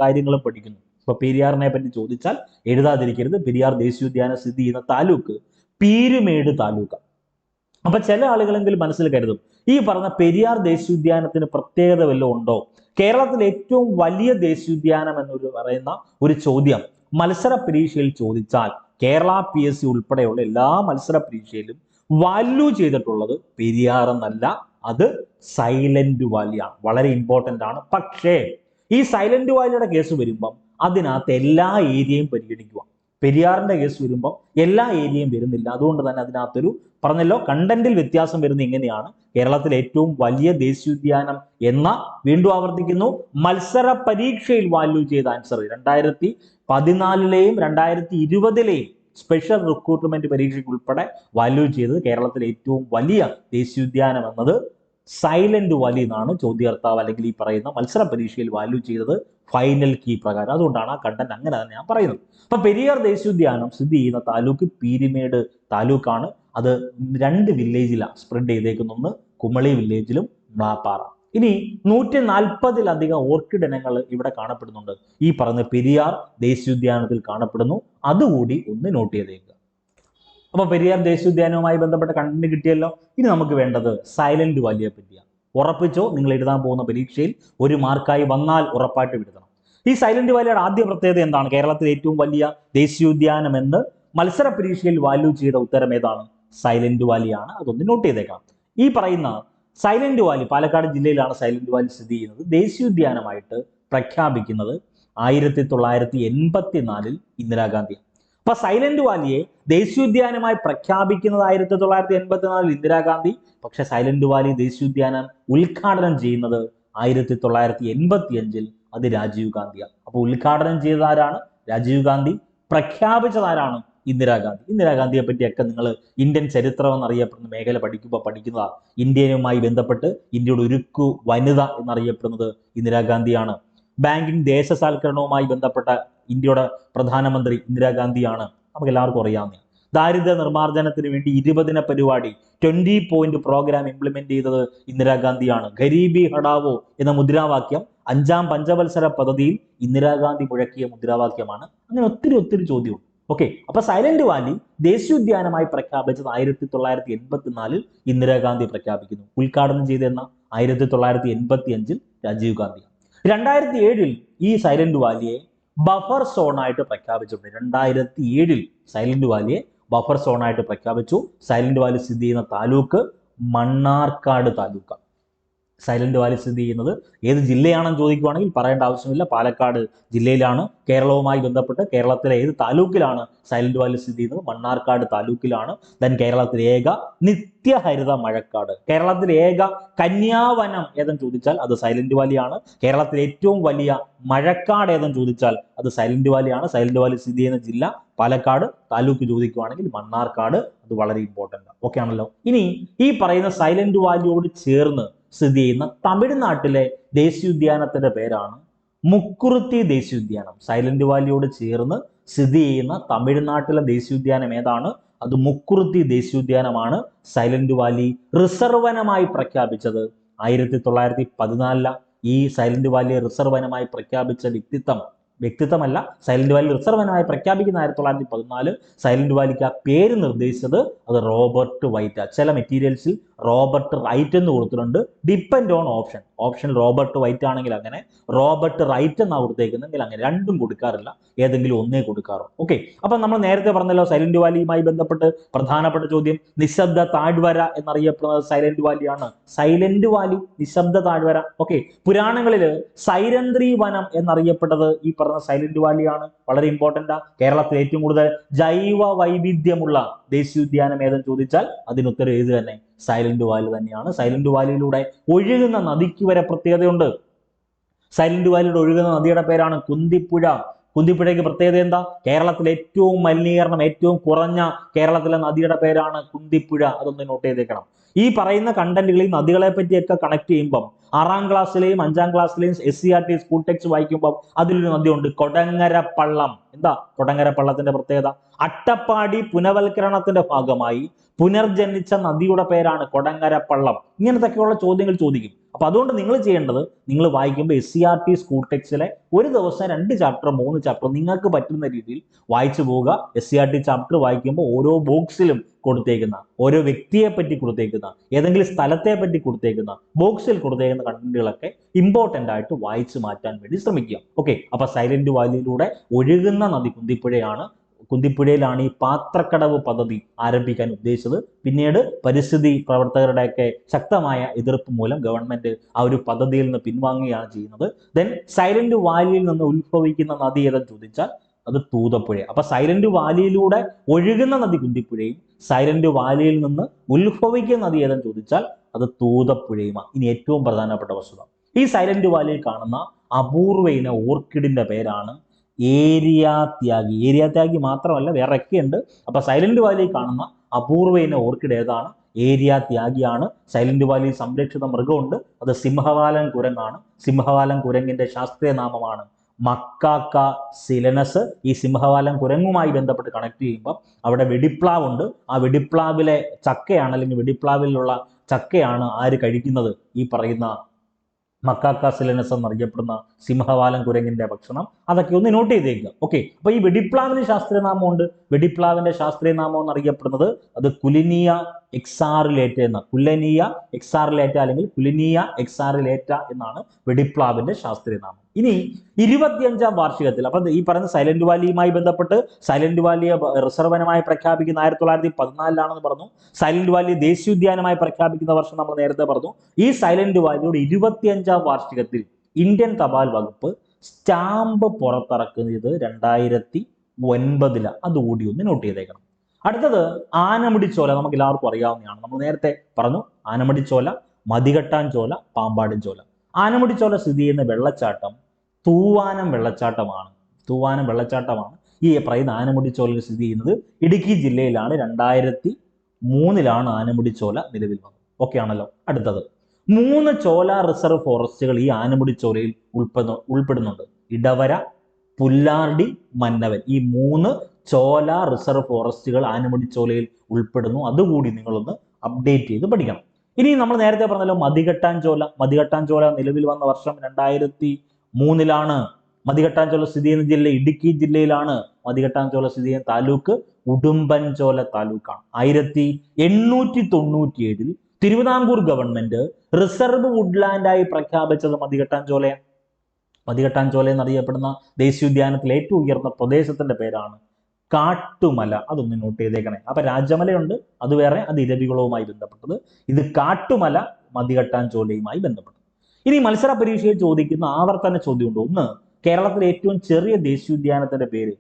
കാര്യങ്ങളും പഠിക്കുന്നു. ഇപ്പൊ പെരിയാറിനെ പറ്റി ചോദിച്ചാൽ എഴുതാതിരിക്കരുത്. പെരിയാർ ദേശീയോദ്യാനം സ്ഥിതി ചെയ്യുന്ന താലൂക്ക് പീരുമേട് താലൂക്ക്. അപ്പൊ ചില ആളുകളെങ്കിലും മനസ്സിൽ കരുതും ഈ പറഞ്ഞ പെരിയാർ ദേശീയോദ്യാനത്തിന് പ്രത്യേകത വല്ലതും ഉണ്ടോ? കേരളത്തിലെ ഏറ്റവും വലിയ ദേശീയോദ്യാനം എന്നൊരു പറയുന്ന ഒരു ചോദ്യം മത്സര പരീക്ഷയിൽ ചോദിച്ചാൽ കേരള പി എസ് സി ഉൾപ്പെടെയുള്ള എല്ലാ മത്സര പരീക്ഷയിലും വാല്യൂ ചെയ്തിട്ടുള്ളത് പെരിയാർ എന്നല്ല അത് സൈലന്റ് വാലിയാണ്. വളരെ ഇമ്പോർട്ടന്റ് ആണ്. പക്ഷേ ഈ സൈലന്റ് വാലിയുടെ കേസ് വരുമ്പം അതിനകത്ത് എല്ലാ ഏരിയയും പരിഗണിക്കുക പെരിയാറിന്റെ കേസ് വരുമ്പോൾ എല്ലാ ഏരിയയും വരുന്നില്ല. അതുകൊണ്ട് തന്നെ അതിനകത്തൊരു പറഞ്ഞല്ലോ കണ്ടന്റിൽ വ്യത്യാസം വരുന്നത് ഇങ്ങനെയാണ്. കേരളത്തിലെ ഏറ്റവും വലിയ ദേശീയോദ്യാനം എന്ന വീണ്ടും ആവർത്തിക്കുന്നു. മത്സര പരീക്ഷയിൽ വാല്യൂ ചെയ്ത ആൻസർ രണ്ടായിരത്തി പതിനാലിലെയും രണ്ടായിരത്തി ഇരുപതിലെയും സ്പെഷ്യൽ റിക്രൂട്ട്മെന്റ് പരീക്ഷയ്ക്ക് ഉൾപ്പെടെ വാല്യൂ ചെയ്തത് കേരളത്തിലെ ഏറ്റവും വലിയ ദേശീയോദ്യാനം എന്നത് സൈലന്റ് വാലി എന്നാണ് ചോദ്യകർത്താവ് അല്ലെങ്കിൽ ഈ പറയുന്ന മത്സര പരീക്ഷയിൽ വാല്യൂ ചെയ്തത് ഫൈനൽ കീ പ്രകാരം. അതുകൊണ്ടാണ് ആ കണ്ടന്റ് അങ്ങനെ തന്നെ ഞാൻ പറയുന്നത്. അപ്പൊ പെരിയാർ ദേശീയോദ്യാനം സ്ഥിതി ചെയ്യുന്ന താലൂക്ക് പീരിമേട് താലൂക്കാണ്. അത് രണ്ട് വില്ലേജിലാണ് സ്പ്രെഡ് ചെയ്തേക്കുന്ന ഒന്ന് കുമളി വില്ലേജിലും മ്ലാപ്പാറ. ഇനി നൂറ്റി നാൽപ്പതിലധികം ഓർക്കിഡ് ഇനങ്ങൾ ഇവിടെ കാണപ്പെടുന്നുണ്ട്. ഈ പറഞ്ഞ പെരിയാർ ദേശീയോദ്യാനത്തിൽ കാണപ്പെടുന്നു. അതുകൂടി ഒന്ന് നോട്ട് ചെയ്തേക്കുക. അപ്പൊ പെരിയാർ ദേശീയോദ്യാനവുമായി ബന്ധപ്പെട്ട കണ്ടന്റ് കിട്ടിയല്ലോ. ഇനി നമുക്ക് വേണ്ടത് സൈലന്റ് വാലിയെ പറ്റിയാണ് ഉറപ്പിച്ചോ? നിങ്ങൾ എഴുതാൻ പോകുന്ന പരീക്ഷയിൽ ഒരു മാർക്കായി വന്നാൽ ഉറപ്പായിട്ട് എഴുതണം. ഈ സൈലന്റ് വാലിയുടെ ആദ്യ പ്രത്യേകത എന്താണ്? കേരളത്തിലെ ഏറ്റവും വലിയ ദേശീയോദ്യാനം എന്ന് മത്സര പരീക്ഷയിൽ വാല്യൂ ചെയ്ത ഉത്തരം ഏതാണ്? സൈലന്റ് വാലിയാണ്. അതൊന്ന് നോട്ട് ചെയ്തേക്കാം. ഈ പറയുന്ന സൈലന്റ് വാലി പാലക്കാട് ജില്ലയിലാണ് സൈലന്റ് വാലി സ്ഥിതി ചെയ്യുന്നത്. ദേശീയോദ്യാനമായിട്ട് പ്രഖ്യാപിക്കുന്നത് ആയിരത്തി തൊള്ളായിരത്തി എൺപത്തിനാലിൽ ഇന്ദിരാഗാന്ധിയാണ്. ഇന്ദിരാഗാന്ധി അപ്പൊ സൈലന്റ് വാലിയെ ദേശീയോദ്യാനമായി പ്രഖ്യാപിക്കുന്നത് ആയിരത്തി തൊള്ളായിരത്തി എൺപത്തിനാലിൽ ഇന്ദിരാഗാന്ധി പക്ഷെ സൈലന്റ് വാലി ദേശീയോദ്യാനം ഉദ്ഘാടനം ചെയ്യുന്നത് ആയിരത്തി തൊള്ളായിരത്തി എൺപത്തി അഞ്ചിൽ അത് രാജീവ് ഗാന്ധിയാണ്. അപ്പോൾ ഉദ്ഘാടനം ചെയ്തത് ആരാണ്? രാജീവ് ഗാന്ധി. പ്രഖ്യാപിച്ചതാരാണ് ഇന്ദിരാഗാന്ധി ഇന്ദിരാഗാന്ധിയെ പറ്റിയൊക്കെ നിങ്ങൾ ഇന്ത്യൻ ചരിത്രം എന്നറിയപ്പെടുന്ന മേഖല പഠിക്കുമ്പോൾ പഠിക്കുന്നതാണ് ഇന്ത്യനുമായി ബന്ധപ്പെട്ട് ഇന്ത്യയുടെ ഉരുക്കു വനിത എന്നറിയപ്പെടുന്നത് ഇന്ദിരാഗാന്ധിയാണ് ബാങ്കിങ് ദേശസാൽക്കരണവുമായി ബന്ധപ്പെട്ട ഇന്ത്യയുടെ പ്രധാനമന്ത്രി ഇന്ദിരാഗാന്ധിയാണ്. നമുക്ക് എല്ലാവർക്കും അറിയാവുന്ന ദാരിദ്ര്യ നിർമ്മാർജനത്തിന് വേണ്ടി ഇരുപതിന പരിപാടി ട്വന്റി പോയിന്റ് പ്രോഗ്രാം ഇംപ്ലിമെന്റ് ചെയ്തത് ഇന്ദിരാഗാന്ധിയാണ്. ഗരീബി ഹടാവോ എന്ന മുദ്രാവാക്യം അഞ്ചാം പഞ്ചവത്സര പദ്ധതിയിൽ ഇന്ദിരാഗാന്ധി മുഴക്കിയ മുദ്രാവാക്യമാണ്. അങ്ങനെ ഒത്തിരി ഒത്തിരി ചോദ്യമുണ്ട്. ഓക്കെ അപ്പൊ സൈലന്റ് വാലി ദേശീയോദ്യാനമായി പ്രഖ്യാപിച്ചത് ആയിരത്തി തൊള്ളായിരത്തി എൺപത്തിനാലിൽ ഇന്ദിരാഗാന്ധി പ്രഖ്യാപിക്കുന്നു. ഉദ്ഘാടനം ചെയ്തെന്ന ആയിരത്തി തൊള്ളായിരത്തി എൺപത്തി അഞ്ചിൽ രാജീവ് ഗാന്ധി രണ്ടായിരത്തി ഏഴിൽ ഈ സൈലന്റ് വാലിയെ ബഫർ സോണായിട്ട് പ്രഖ്യാപിച്ചിട്ടുണ്ട്. രണ്ടായിരത്തി ഏഴിൽ സൈലന്റ് വാലിയെ ബഫർ സോണായിട്ട് പ്രഖ്യാപിച്ചു. സൈലന്റ് വാലി സ്ഥിതി ചെയ്യുന്ന താലൂക്ക് മണ്ണാർക്കാട് താലൂക്ക് സൈലന്റ് വാലി സ്ഥിതി ചെയ്യുന്നത്. ഏത് ജില്ലയാണെന്ന് ചോദിക്കുവാണെങ്കിൽ പറയേണ്ട ആവശ്യമില്ല. പാലക്കാട് ജില്ലയിലാണ് കേരളവുമായി ബന്ധപ്പെട്ട് കേരളത്തിലെ ഏത് താലൂക്കിലാണ് സൈലന്റ് വാലി സ്ഥിതി ചെയ്യുന്നത്? മണ്ണാർക്കാട് താലൂക്കിലാണ്. ദെൻ കേരളത്തിലെ ഏക നിത്യഹരിത മഴക്കാട്. കേരളത്തിലെ ഏക കന്യാവനം ഏതെന്ന് ചോദിച്ചാൽ അത് സൈലന്റ് വാലിയാണ്. കേരളത്തിലെ ഏറ്റവും വലിയ മഴക്കാട് ഏതെന്ന് ചോദിച്ചാൽ അത് സൈലന്റ് വാലിയാണ്. സൈലന്റ് വാലി സ്ഥിതി ചെയ്യുന്ന ജില്ല പാലക്കാട്. താലൂക്ക് ചോദിക്കുവാണെങ്കിൽ മണ്ണാർക്കാട്. അത് വളരെ ഇമ്പോർട്ടന്റ് ഓക്കെ ആണല്ലോ? ഇനി ഈ പറയുന്ന സൈലന്റ് വാലിയോട് ചേർന്ന് സ്ഥിതി ചെയ്യുന്ന തമിഴ്നാട്ടിലെ ദേശീയോദ്യാനത്തിന്റെ പേരാണ് മുക്കുറുത്തി ദേശീയോദ്യാനം. സൈലന്റ് വാലിയോട് ചേർന്ന് സ്ഥിതി ചെയ്യുന്ന തമിഴ്നാട്ടിലെ ദേശീയോദ്യാനം ഏതാണ്? അത് മുക്കുറുത്തി ദേശീയോദ്യാനമാണ്. സൈലന്റ് വാലി റിസർവനമായി പ്രഖ്യാപിച്ചത്. ആയിരത്തി തൊള്ളായിരത്തി പതിനാലില ഈ സൈലന്റ് വാലി റിസർവനമായി പ്രഖ്യാപിച്ച വ്യക്തിത്വം. വ്യക്തിത്വമല്ല സൈലന്റ് വാലി റിസർവനമായി പ്രഖ്യാപിക്കുന്ന ആയിരത്തി തൊള്ളായിരത്തി പതിനാല് സൈലന്റ് വാലിക്ക് ആ പേര് നിർദ്ദേശിച്ചത് അത് റോബർട്ട് വൈറ്റ. ചില മെറ്റീരിയൽസിൽ റോബർട്ട് റൈറ്റ് എന്ന് കൊടുത്തിട്ടുണ്ട്. Depend on option option Robert White ആണെങ്കിൽ അങ്ങനെ റോബർട്ട് റൈറ്റ് എന്നാണ് കൊടുത്തേക്കുന്നെങ്കിൽ അങ്ങനെ. രണ്ടും കൊടുക്കാറില്ല. ഏതെങ്കിലും ഒന്നേ കൊടുക്കാറുള്ളൂ ഓക്കെ അപ്പൊ നമ്മൾ നേരത്തെ പറഞ്ഞല്ലോ സൈലന്റ് വാലിയുമായി ബന്ധപ്പെട്ട് പ്രധാനപ്പെട്ട ചോദ്യം നിശബ്ദ താഴ്വര എന്നറിയപ്പെടുന്നത് സൈലന്റ് വാലിയാണ് സൈലന്റ് വാലി നിശബ്ദ താഴ്വര. ഓക്കെ പുരാണങ്ങളിൽ സൈരന്ത്രി വനം എന്നറിയപ്പെട്ടത് ഈ പറഞ്ഞ സൈലന്റ് വാലിയാണ് വളരെ ഇമ്പോർട്ടന്റ് ആ. കേരളത്തിൽ ഏറ്റവും കൂടുതൽ ജൈവ വൈവിധ്യമുള്ള ദേശീയോദ്യാനം ഏതെന്ന് ചോദിച്ചാൽ അതിനുത്തരം ഏത് തന്നെ? സൈലന്റ് വാലി തന്നെയാണ്. സൈലന്റ് വാലിയിലൂടെ ഒഴുകുന്ന നദിക്ക് വരെ പ്രത്യേകതയുണ്ട്. സൈലന്റ് വാലിയുടെ ഒഴുകുന്ന നദിയുടെ പേരാണ് കുന്തിപ്പുഴ. കുന്തിപ്പുഴയ്ക്ക് പ്രത്യേകത എന്താ? കേരളത്തിലെ ഏറ്റവും മലിനീകരണം ഏറ്റവും കുറഞ്ഞ കേരളത്തിലെ നദിയുടെ പേരാണ് കുന്തിപ്പുഴ. അതൊന്ന് നോട്ട് ചെയ്തേക്കണം. ഈ പറയുന്ന കണ്ടന്റുകളിൽ നദികളെ പറ്റിയൊക്കെ കണക്ട് ചെയ്യുമ്പം ആറാം ക്ലാസ്സിലെയും അഞ്ചാം ക്ലാസ്സിലെയും S C R T school text വായിക്കുമ്പോൾ അതിലൊരു നദിയുണ്ട് കൊടങ്ങര പള്ളം എന്താ? കൊടങ്ങര പള്ളത്തിന്റെ പ്രത്യേകത. അട്ടപ്പാടി പുനവൽക്കരണത്തിന്റെ ഭാഗമായി പുനർജനിച്ച നദിയുടെ പേരാണ് കൊടങ്ങര പള്ളം ഇങ്ങനത്തൊക്കെയുള്ള ചോദ്യങ്ങൾ ചോദിക്കും. അപ്പൊ അതുകൊണ്ട് നിങ്ങൾ ചെയ്യേണ്ടത് നിങ്ങൾ വായിക്കുമ്പോൾ S C R T school ടെക്സ്റ്റിലെ ഒരു ദിവസം രണ്ട് ചാപ്റ്റർ മൂന്ന് ചാപ്റ്റർ നിങ്ങൾക്ക് പറ്റുന്ന രീതിയിൽ വായിച്ചു പോവുക. S C R T chapter വായിക്കുമ്പോൾ ഓരോ ബോക്സിലും കൊടുത്തേക്കുന്ന ഓരോ വ്യക്തിയെ പറ്റി കൊടുത്തേക്കുന്ന ഏതെങ്കിലും സ്ഥലത്തെ പറ്റി കൊടുത്തേക്കുന്ന ബോക്സിൽ കൊടുത്തേക്കുന്ന കണ്ടന്റുകളൊക്കെ ഇമ്പോർട്ടന്റ് ആയിട്ട് വായിച്ചു മാറ്റാൻ വേണ്ടി ശ്രമിക്കുക. ഓക്കെ അപ്പൊ സൈലന്റ് വാലിയിലൂടെ ഒഴുകുന്ന നദി കുന്തിപ്പുഴയാണ് കുന്തിപ്പുഴയിലാണ് ഈ പാത്രക്കടവ് പദ്ധതി ആരംഭിക്കാൻ ഉദ്ദേശിച്ചത്. പിന്നീട് പരിസ്ഥിതി പ്രവർത്തകരുടെയൊക്കെ ശക്തമായ എതിർപ്പ് മൂലം ഗവൺമെന്റ് ആ ഒരു പദ്ധതിയിൽ നിന്ന് പിൻവാങ്ങുകയാണ് ചെയ്യുന്നത്. ദെൻ സൈലന്റ് വാലിയിൽ നിന്ന് ഉത്ഭവിക്കുന്ന നദി ഏതെന്ന് ചോദിച്ചാൽ അത് തൂതപ്പുഴ അപ്പൊ സൈലന്റ് വാലിയിലൂടെ ഒഴുകുന്ന നദി കുന്തിപ്പുഴയും സൈലന്റ് വാലിയിൽ നിന്ന് ഉത്ഭവിക്കുന്ന നദി ഏതെന്ന് ചോദിച്ചാൽ അത് തൂതപ്പുഴയുമാണ്. ഇനി ഏറ്റവും പ്രധാനപ്പെട്ട വസ്തുത. ഈ സൈലന്റ് വാലിയിൽ കാണുന്ന അപൂർവ ഇന ഓർക്കിഡിന്റെ പേരാണ് ഏരിയ ത്യാഗി. ഏരിയ ത്യാഗി മാത്രമല്ല വേറൊക്കെ ഉണ്ട്. അപ്പൊ സൈലന്റ് വാലി കാണുന്ന അപൂർവ ഓർക്കിഡ് ഏതാണ്? ഏരിയ ത്യാഗിയാണ്. സൈലന്റ് വാലി സംരക്ഷിത മൃഗമുണ്ട്. അത് സിംഹവാലൻ കുരങ്ങാണ്. സിംഹവാലൻ കുരങ്ങിന്റെ ശാസ്ത്രീയ നാമമാണ് മക്കാക്ക സിലനസ്. ഈ സിംഹവാലൻ കുരങ്ങുമായി ബന്ധപ്പെട്ട് കണക്ട് ചെയ്യുമ്പോൾ അവിടെ വെടിപ്ലാവുണ്ട്. ആ വെടിപ്ലാവിലെ ചക്കയാണ് അല്ലെങ്കിൽ വെടിപ്ലാവിലുള്ള ചക്കയാണ് ആര് കഴിക്കുന്നത്? ഈ പറയുന്ന മക്കാക്ക സിലനസ് എന്നറിയപ്പെടുന്ന സിംഹവാലൻ കുരങ്ങിന്റെ ഭക്ഷണം അതൊക്കെ ഒന്ന് നോട്ട് ചെയ്തേക്കുക. ഓക്കെ അപ്പൊ ഈ വെടിപ്ലാവിന് ശാസ്ത്രീയ നാമമുണ്ട് വെടിപ്ലാവിന്റെ ശാസ്ത്രീയ നാമം എന്നറിയപ്പെടുന്നത് അത് കുലിനിയ എക്സാറിലേറ്റ എന്ന കുലനിയ എക്സാറിലേറ്റ അല്ലെങ്കിൽ കുലിനിയ എക്സാറിലേറ്റ എന്നാണ് വെടിപ്ലാവിന്റെ ശാസ്ത്രീയ നാമം. ഇനി ഇരുപത്തിയഞ്ചാം വാർഷികത്തിൽ അപ്പൊ ഈ പറയുന്ന സൈലന്റ് വാലിയുമായി ബന്ധപ്പെട്ട് സൈലന്റ് വാലിയെ റിസർവനമായി പ്രഖ്യാപിക്കുന്ന ആയിരത്തി തൊള്ളായിരത്തി പതിനാലിലാണെന്ന് പറഞ്ഞു. സൈലന്റ് വാലി ദേശീയോദ്യാനമായി പ്രഖ്യാപിക്കുന്ന വർഷം നമ്മൾ നേരത്തെ പറഞ്ഞു. ഈ സൈലന്റ് വാലിയുടെ ഇരുപത്തിയഞ്ചാം വാർഷികത്തിൽ ഇന്ത്യൻ തപാൽ വകുപ്പ് സ്റ്റാമ്പ് പുറത്തിറക്കുന്നത് രണ്ടായിരത്തി ഒൻപതിലാണ് അതുകൂടി ഒന്ന് നോട്ട് ചെയ്തേക്കണം. അടുത്തത് ആനമുടിച്ചോല നമുക്ക് എല്ലാവർക്കും അറിയാവുന്നതാണ്. നമ്മൾ നേരത്തെ പറഞ്ഞു ആനമുടിച്ചോല മതികെട്ടാൻ ചോല പാമ്പാടിൻ ചോല. ആനമുടിച്ചോല സ്ഥിതി ചെയ്യുന്ന വെള്ളച്ചാട്ടം തൂവാനം വെള്ളച്ചാട്ടമാണ്. തൂവാനം വെള്ളച്ചാട്ടമാണ്. ഈ പറയുന്ന ആനമുടിച്ചോല സ്ഥിതി ചെയ്യുന്നത് ഇടുക്കി ജില്ലയിലാണ്. രണ്ടായിരത്തി മൂന്നിലാണ് ആനമുടിച്ചോല നിലവിൽ വന്നത്. ഓക്കെ ആണല്ലോ. അടുത്തത്. മൂന്ന് ചോല റിസർവ് ഫോറസ്റ്റുകൾ ഈ ആനമുടിച്ചോലയിൽ ഉൾപ്പെടുന്നു ഉൾപ്പെടുന്നുണ്ട്. ഇടവര പുല്ലാർടി മന്നവൻ. ഈ മൂന്ന് ചോല റിസർവ് ഫോറസ്റ്റുകൾ ആനമുടിച്ചോലയിൽ ഉൾപ്പെടുന്നു. അതുകൂടി നിങ്ങളൊന്ന് അപ്ഡേറ്റ് ചെയ്ത് പഠിക്കണം. ഇനി നമ്മൾ നേരത്തെ പറഞ്ഞല്ലോ മതികെട്ടാൻ ചോല. ചോല നിലവിൽ വന്ന വർഷം രണ്ടായിരത്തി മൂന്നിലാണ് മതികെട്ടാൻ ചോല സ്ഥിതി ചെയ്യുന്ന ജില്ല ഇടുക്കി ജില്ലയിലാണ്. മതികെട്ടാൻ ചോല സ്ഥിതി ചെയ്യുന്ന താലൂക്ക് ഉടുമ്പൻചോല താലൂക്കാണ്. ആയിരത്തി എണ്ണൂറ്റി തൊണ്ണൂറ്റി ഏഴിൽ തിരുവിതാംകൂർ ഗവൺമെന്റ് റിസർവ് വുഡ്ലാൻഡായി പ്രഖ്യാപിച്ചത് മതികെട്ടാൻ ചോലയാണ്. മതികെട്ടാൻ ചോല എന്നറിയപ്പെടുന്ന ദേശീയോദ്യാനത്തിലെ ഏറ്റവും ഉയർന്ന പ്രദേശത്തിന്റെ പേരാണ് കാട്ടുമല. അതൊന്ന് നോട്ട് ചെയ്തേക്കണേ. അപ്പൊ രാജമലയുണ്ട് അത് വേറെ അത് ഇരവികുളവുമായി ബന്ധപ്പെട്ടത്. ഇത് കാട്ടുമല മതികെട്ടാഞ്ചോലയുമായി ബന്ധപ്പെട്ടത് ഇനി മത്സര പരീക്ഷയിൽ ചോദിക്കുന്ന ആവർത്തന ചോദ്യമുണ്ട്. ഒന്ന് കേരളത്തിലെ ഏറ്റവും ചെറിയ ദേശീയോദ്യാനത്തിന്റെ പേര്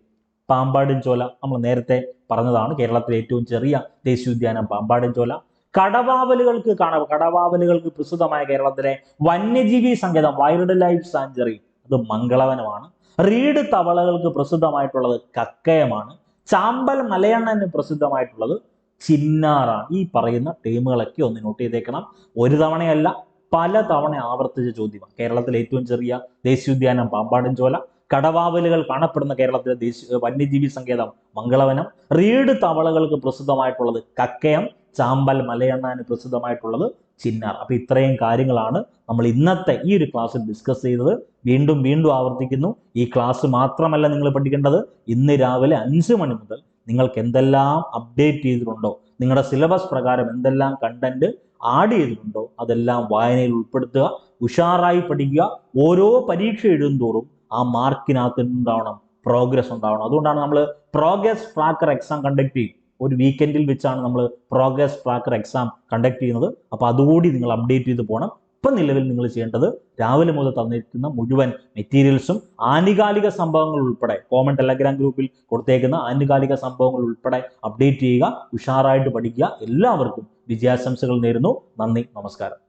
പാമ്പാടിൻചോല നമ്മൾ നേരത്തെ പറഞ്ഞതാണ് കേരളത്തിലെ ഏറ്റവും ചെറിയ ദേശീയോദ്യാനം പാമ്പാടിൻചോല കടവാവലുകൾക്ക് കാണ. കടവാവലുകൾക്ക് പ്രസിദ്ധമായ കേരളത്തിലെ വന്യജീവി സങ്കേതം വൈൽഡ് ലൈഫ് സാഞ്ചുറി അത് മംഗളവനമാണ്. റീഡ് തവളകൾക്ക് പ്രസിദ്ധമായിട്ടുള്ളത് കക്കയമാണ്. ചാമ്പൽ മലയണ്ണന് പ്രസിദ്ധമായിട്ടുള്ളത് ചിന്നാറാണ്. ഈ പറയുന്ന ടീമുകളൊക്കെ ഒന്ന് നോട്ട് ചെയ്തേക്കണം. ഒരു തവണയല്ല പല തവണ ആവർത്തിച്ച ചോദ്യമാണ്. കേരളത്തിലെ ഏറ്റവും ചെറിയ ദേശീയോദ്യാനം പാമ്പാടും ചോല കടവാവലുകൾ കാണപ്പെടുന്ന കേരളത്തിലെ ദേശീയ വന്യജീവി സങ്കേതം മംഗളവനം. റീഡ് തവളകൾക്ക് പ്രസിദ്ധമായിട്ടുള്ളത് കക്കയം. ചാമ്പൽ മലയണ്ണാന് പ്രസിദ്ധമായിട്ടുള്ളത് ചിന്നാർ. അപ്പൊ ഇത്രയും കാര്യങ്ങളാണ് നമ്മൾ ഇന്നത്തെ ഈ ഒരു ക്ലാസ്സിൽ ഡിസ്കസ് ചെയ്തത്. വീണ്ടും വീണ്ടും ആവർത്തിക്കുന്നു. ഈ ക്ലാസ് മാത്രമല്ല നിങ്ങൾ പഠിക്കേണ്ടത്. ഇന്ന് രാവിലെ അഞ്ച് മണി മുതൽ നിങ്ങൾക്ക് എന്തെല്ലാം അപ്ഡേറ്റ് ചെയ്തിട്ടുണ്ടോ നിങ്ങളുടെ സിലബസ് പ്രകാരം എന്തെല്ലാം കണ്ടന്റ് ആഡ് ചെയ്തിട്ടുണ്ടോ അതെല്ലാം വായനയിൽ ഉൾപ്പെടുത്തുക ഉഷാറായി പഠിക്കുക ഓരോ പരീക്ഷ എഴുതുന്തോറും ആ മാർക്കിനകത്ത് ഉണ്ടാവണം പ്രോഗ്രസ് ഉണ്ടാവണം. അതുകൊണ്ടാണ് നമ്മൾ പ്രോഗ്രസ് ട്രാക്കർ എക്സാം കണ്ടക്ട് ചെയ്യും. ഒരു വീക്കെൻഡിൽ വെച്ചാണ് നമ്മൾ പ്രോഗ്രസ് ട്രാക്കർ എക്സാം കണ്ടക്ട് ചെയ്യുന്നത്. അപ്പോൾ അതുകൂടി നിങ്ങൾ അപ്ഡേറ്റ് ചെയ്ത് പോകണം ഇപ്പം നിലവിൽ നിങ്ങൾ ചെയ്യേണ്ടത് രാവിലെ മുതൽ തന്നിരിക്കുന്ന മുഴുവൻ മെറ്റീരിയൽസും ആനുകാലിക സംഭവങ്ങൾ ഉൾപ്പെടെ കോമൺ ടെലഗ്രാം ഗ്രൂപ്പിൽ കൊടുത്തേക്കുന്ന ആനുകാലിക സംഭവങ്ങൾ ഉൾപ്പെടെ അപ്ഡേറ്റ് ചെയ്യുക ഉഷാറായിട്ട് പഠിക്കുക. എല്ലാവർക്കും വിജയാശംസകൾ നേരുന്നു. നന്ദി നമസ്കാരം.